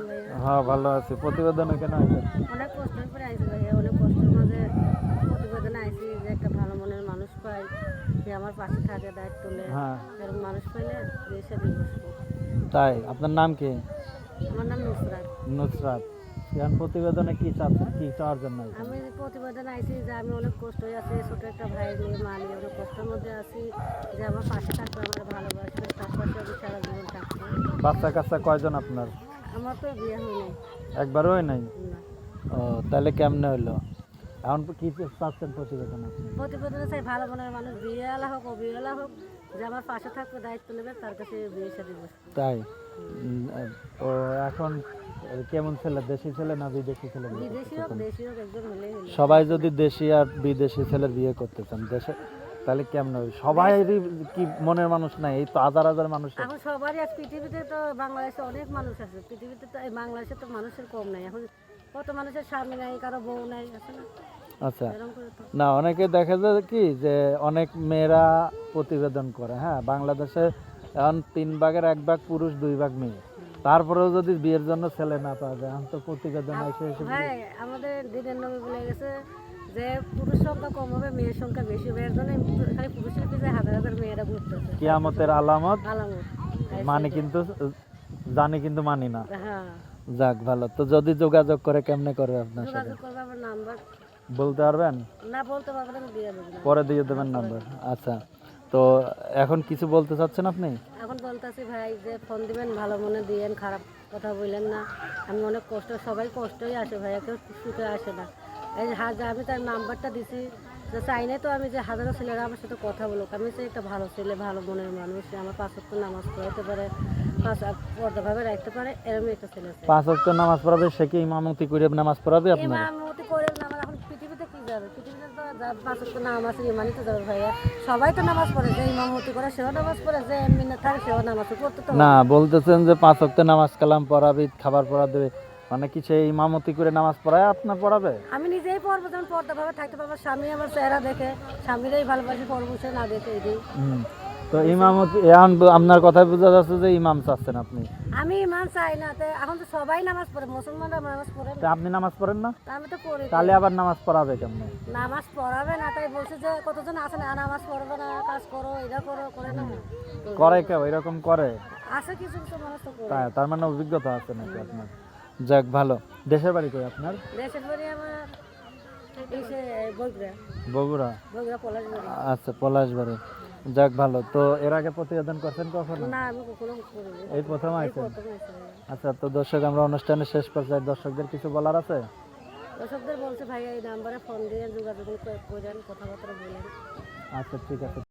আছেন ভাইয়া হ্যাঁ ভালো আছি। প্রতিবেদনে কেন আছেন অনেক কষ্টের পরে আইছি ভাইয়া অনেক কষ্টের মাঝে প্রতিবেদনে আইছি যে একটা ভালো মনের মানুষ পাই যে আমার পাশে থাকে দায়িত্ব নেয়। হ্যাঁ। এরকম মানুষ পাইলে বিয়ে শাদী বসবো। তাই? আপনার নাম কি? আমার নাম নুসরাত। নুসরাত। এখন প্রতিবেদনে কি চাচ্ছেন? কি চাওয়ার জন্য আমি প্রতিবেদনে আইছি যে আমি অনেক কষ্ট আছি ছোট একটা ভাই নিয়ে মা নিয়ে অনেক কষ্টের মধ্যে আছি যে আমার পাশে থাকবে আমার ভালোবাসবে তার পাশে আমি সারা জীবন থাকব। বাচ্চা কাচ্চা কয়জন আপনার? আমার তো বিয়ে হয় নাই। একবারও হয় নাই? ও তাহলে কেমনে হইল এখন কি চাচ্ছেন প্রতিবেদন আপনি? প্রতিবেদনে চাই ভালো মনের মানুষ হোক হোক যে আমার পাশে থাকবে দায়িত্ব নেবে তার কাছে বিয়ে সাথে তাই? ও এখন কেমন ছেলে দেশি ছেলে না বিদেশি ছেলে বিয়ে বিদেশি হোক দেশি হোক একজন হলেই সবাই যদি দেশি আর বিদেশি ছেলের বিয়ে করতে চান দেশে তাহলে কেমন হবে? সবাই কি মনের মানুষ নাই? এই তো হাজার হাজার মানুষ এখন সবারই আজ পৃথিবীতে তো বাংলাদেশে অনেক মানুষ আছে। পৃথিবীতে তো এই বাংলাদেশে তো মানুষের কম নাই। এখন কত মানুষের স্বামী নাই কারও বউ নাই আছে না? আচ্ছা। না অনেকে দেখা যায় কি যে অনেক মেয়েরা প্রতিবেদন করে হ্যাঁ? বাংলাদেশে এখন তিন ভাগের এক ভাগ পুরুষ দুই ভাগ মেয়ে। তারপরেও যদি বিয়ের জন্য ছেলে না পাওয়া যায় এখন তো প্রতিবেদন এসে আমাদের দিনের নবী বলে গেছে যে পুরুষ সংখ্যা কম হবে মেয়ের সংখ্যা বেশি হবে এর জন্য খালি পুরুষের পিছিয়ে হাজার হাজার মেয়েরা ঘুরতেছে। কিয়ামতের আলামত আলামত। মানে কিন্তু জানি কিন্তু মানি না। হ্যাঁ। যাক ভালো। তো যদি যোগাযোগ করে কেমনে করে আপনার সাথে? করবে নাম্বার বলতে পারবেন? না বলতে পারবে না আমি দিয়ে দেবো। পরে দিয়ে দেবেন নাম্বার আচ্ছা। তো এখন কিছু বলতে চাচ্ছেন আপনি? এখন বলতেছি ভাই যে ফোন দিবেন ভালো মনে দিয়েন খারাপ কথা বললেন না। আমি অনেক কষ্ট সবাই কষ্টই আসে ভাই কেউ সুখে আসে না। এই হাজার আমি তার নাম্বারটা দিছি। যে চাই না তো আমি যে হাজারো ছেলেরা আমার সাথে কথা বলুক আমি চাই একটা ভালো ছেলে ভালো মনের মানুষ আমার পাঁচ ওয়াক্ত নামাজ পড়াতে পারে পর্দাভাবে রাখতে পারে এরকমই একটা ছেলে পাঁচ অক্ট নামাজ পড়াবে সে কি ইমামতি করে নামাজ পড়াবে আপনার? ইমামতি করে না আমার এখন পৃথিবীতে কি যাবে? পৃথিবীতে তো পাঁচ ওয়াক্ত নামাজ ইমানই তো যাবে ভাইয়া। সবাই তো নামাজ পড়ে যে ইমামতি করে সেও নামাজ পড়ে যে এমনি না থাকে সেও নামাজ পড়তে তো না বলতেছেন যে পাঁচ অক্ট নামাজ কালাম পড়াবে খাবার পড়া দেবে মানে কি সেই ইমামতি করে নামাজ পড়ায় আপনার পড়াবে? আমি নিজেই পড়ব যখন পর্দা ভাবে থাকতে পারব। স্বামী আমার চেহারা দেখে স্বামীরাই ভালোবাসি পড়ব সে না দেখে হুম। তো ইমামতি এখন আপনার কথায় বোঝা যাচ্ছে যে ইমাম চাচ্ছেন আপনি। আমি ইমান চাই না তো এখন তো সবাই নামাজ পড়ে মুসলমানরা নামাজ পড়ে তা আপনি নামাজ পড়েন না? আমি তো পড়ি তাহলে আবার নামাজ পড়াবে কেমনে? নামাজ পড়াবে না তাই বলছে যে কতজন আছে না নামাজ পড়বে না কাজ করো এটা করো করে না করে কেউ এরকম করে? আছে কিছু কিছু মানুষ তো করে। তার মানে অভিজ্ঞতা আছে নাকি আপনার? যাক ভালো। দেশের বাড়ি কই আপনার? দেশের বাড়ি আমার বগুড়া। বগুড়া? আচ্ছা পলাশ বাড়ি। যাক ভালো। তো এর আগে প্রতিবেদন করছেন কখনো? না আমি কখনো করিনি। এই প্রথম আইছেন। আচ্ছা তো দর্শক আমরা অনুষ্ঠানের শেষ পর্যায়ে দর্শকদের কিছু বলার আছে? দর্শকদের বলছে ভাইয়া এই নাম্বারে ফোন দিয়ে যোগাযোগ করে- করেন কথাবার্তা বলেন। আচ্ছা ঠিক আছে।